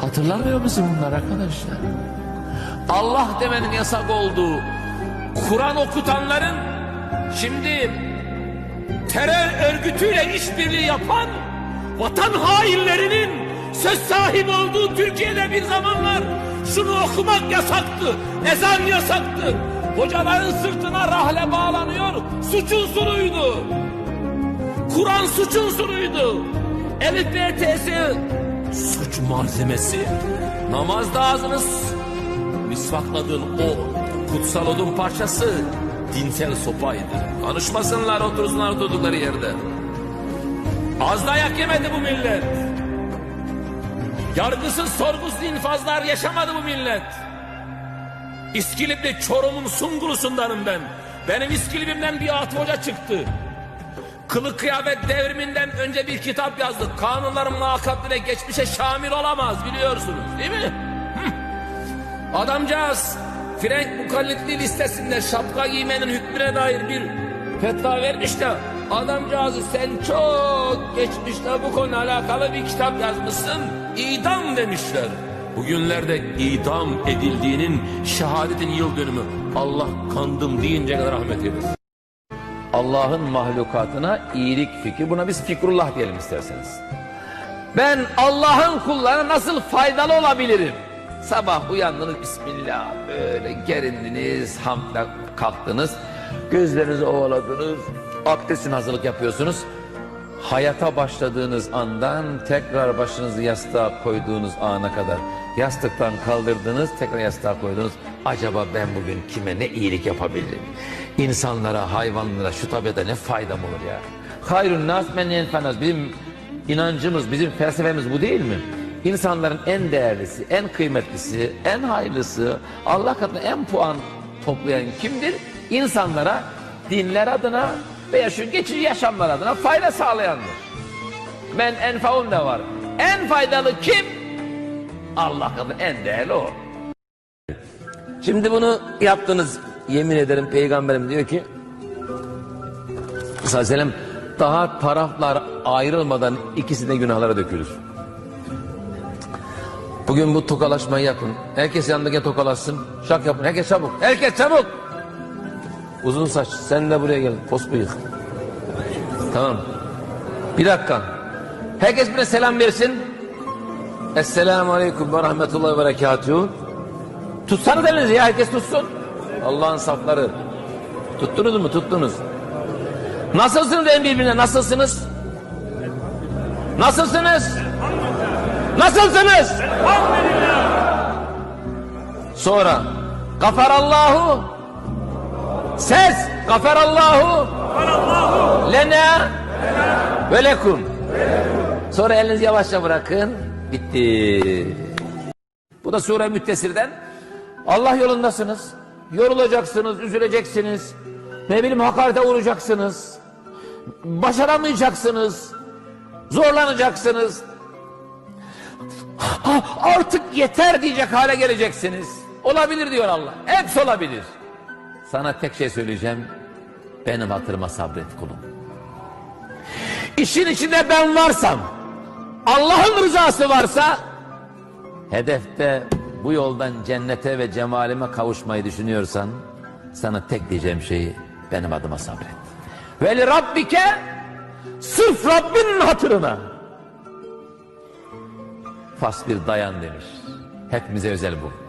Hatırlamıyor musun bunlar arkadaşlar? Allah demenin yasak olduğu, Kur'an okutanların şimdi terör örgütüyle işbirliği yapan vatan hainlerinin söz sahibi olduğu Türkiye'de bir zamanlar şunu okumak yasaktı, ezan yasaktı. Hocaların sırtına rahle bağlanıyor, suç unsuruydu. Kur'an suç unsuruydu. Elif ve Suç malzemesi. Namazda ağzınız misvakladığın o kutsal odun parçası dinsel sopaydı. Konuşmasınlar otursunlar oturdukları yerde. Az dayak yemedi bu millet. Yargısız sorgusuz infazlar yaşamadı bu millet. İskilipli Çorum'un sungulusundanım ben. Benim İskilip'imden bir at hoca çıktı. Kılık kıyafet devriminden önce bir kitap yazdık. Kanunların muhakkakline geçmişe şamil olamaz biliyorsunuz değil mi? Hı. Adamcağız Frank Mukallitli listesinde şapka giymenin hükmüne dair bir fetva vermiş de adamcağızı sen çok geçmişte bu konuyla alakalı bir kitap yazmışsın idam demişler. Bugünlerde idam edildiğinin şehadetin yıl dönümü Allah kandım deyince kadar rahmet eylesin. Allah'ın mahlukatına iyilik fikri. Buna biz fikrullah diyelim isterseniz. Ben Allah'ın kullarına nasıl faydalı olabilirim? Sabah uyandınız Bismillah böyle gerindiniz, hamdla kalktınız, gözlerinizi ovaladınız, abdestin hazırlık yapıyorsunuz. Hayata başladığınız andan tekrar başınızı yastığa koyduğunuz ana kadar yastıktan kaldırdınız tekrar yastığa koydunuz. Acaba ben bugün kime ne iyilik yapabilirim? İnsanlara, hayvanlara, şu tabiata ne faydam olur ya? Hayrun nas men yenfenaz. Bizim inancımız, bizim felsefemiz bu değil mi? İnsanların en değerlisi, en kıymetlisi, en hayırlısı, Allah katında en puan toplayan kimdir? İnsanlara dinler adına veya şu geçici yaşamlar adına fayda sağlayandır. Men enfaun da var. En faydalı kim? Allah katında en değerli o. Şimdi bunu yaptınız. Yemin ederim peygamberim diyor ki sallallahu daha taraflar ayrılmadan ikisi de günahlara dökülür. Bugün bu tokalaşmayı yapın. Herkes yanındaki tokalaşsın. Şak yapın. Herkes çabuk. Herkes çabuk. Uzun saç. Sen de buraya gel. Pos bıyık. Tamam. Bir dakika. Herkes birine selam versin. Esselamu Aleyküm ve Rahmetullahi ve Berekatuhu. Tutsanız elinizi ya. Herkes tutsun. Allah'ın safları. Tuttunuz mu? Tuttunuz. Nasılsınız deyin birbirine. Nasılsınız? Nasılsınız? Nasılsınız? Sonra gafarallahu ses gafarallahu lena ve lekum sonra elinizi yavaşça bırakın bitti bu da sure müttesirden Allah yolundasınız yorulacaksınız üzüleceksiniz ne bileyim hakarete uğrayacaksınız başaramayacaksınız zorlanacaksınız artık yeter diyecek hale geleceksiniz. Olabilir diyor Allah. Hepsi olabilir. Sana tek şey söyleyeceğim. Benim hatırıma sabret kulum. İşin içinde ben varsam, Allah'ın rızası varsa, hedefte bu yoldan cennete ve cemalime kavuşmayı düşünüyorsan, sana tek diyeceğim şeyi benim adıma sabret. Ve rabbike, sırf Rabbinin hatırına, Fas bir dayan demiş. Hepimize özel bu.